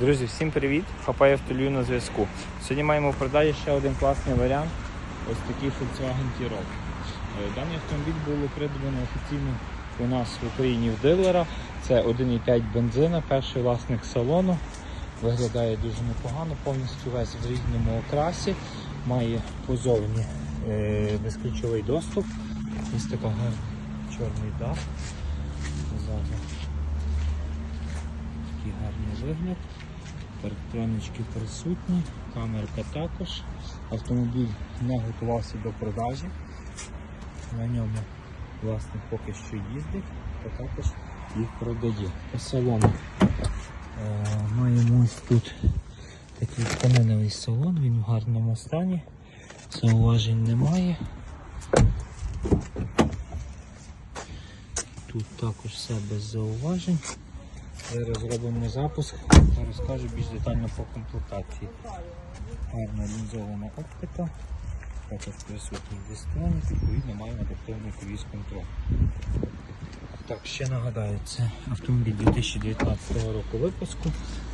Друзі, всім привіт! Хапай автолюю на зв'язку. Сьогодні маємо в продажі ще один класний варіант. Ось такий Volkswagen T-Roc. Е, Даний автомобіль було придбано офіційно у нас в Україні в дилера. Це 1,5 бензина, перший власник салону. Виглядає дуже непогано, повністю весь в рідному окрасі. Має позовні е, безключовий доступ. Ось така чорний дах. Ззаду такий гарний вигляд. Парктронички присутні, камерка також. Автомобіль не готувався до продажі. На ньому власник поки що їздить, та також їх продає. По салону е, маємо ось тут такий тканиновий салон, він в гарному стані, зауважень немає. Тут також все без зауважень. Зараз зробимо запуск та розкажу більш детально по комплектації. Гарна лінзована оптика, також присутній дистронік, відповідно маємо адаптивний круїз контроль. Так, ще нагадаю, це автомобіль 2019 року випуску.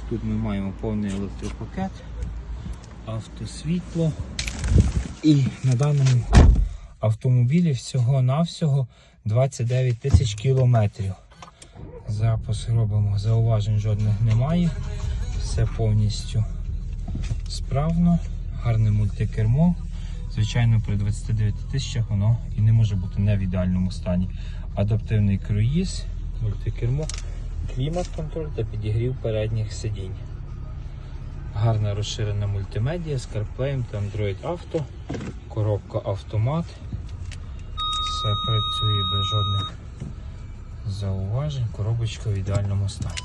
Тут ми маємо повний електропакет, автосвітло і на даному автомобілі всього-навсього 29 тисяч кілометрів. Запуск робимо, зауважень жодних немає. Все повністю справно, гарне мультикермо. Звичайно, при 29 тисячах воно і не може бути не в ідеальному стані. Адаптивний круїз, мультикермо, клімат-контроль та підігрів передніх сидінь. Гарна розширена мультимедіа з CarPlay та Android Auto, коробка автомат. Все працює без жодних зауважень, коробочка в ідеальному стані.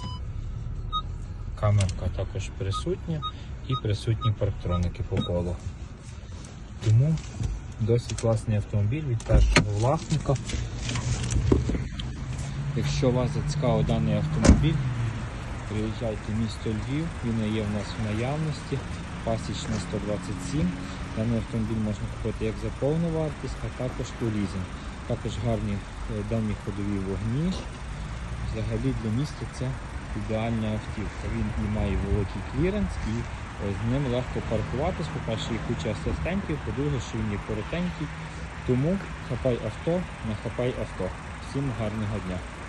Камерка також присутня і присутні парктроники по колу. Тому досить класний автомобіль від першого власника. Якщо вас зацікавив даний автомобіль, приїжджайте в місто Львів, він є в нас в наявності, пасічна 127. Даний автомобіль можна купити як за повну вартість, а також у лізинг. Також гарні е, дані ходові вогні. Взагалі для міста це ідеальна автівка. Він і має великий кліренс і е, з ним легко паркуватись. По-перше, є куча асистентів, по-друге, що він є коротенький. Тому хапай авто, не хапай авто. Всім гарного дня.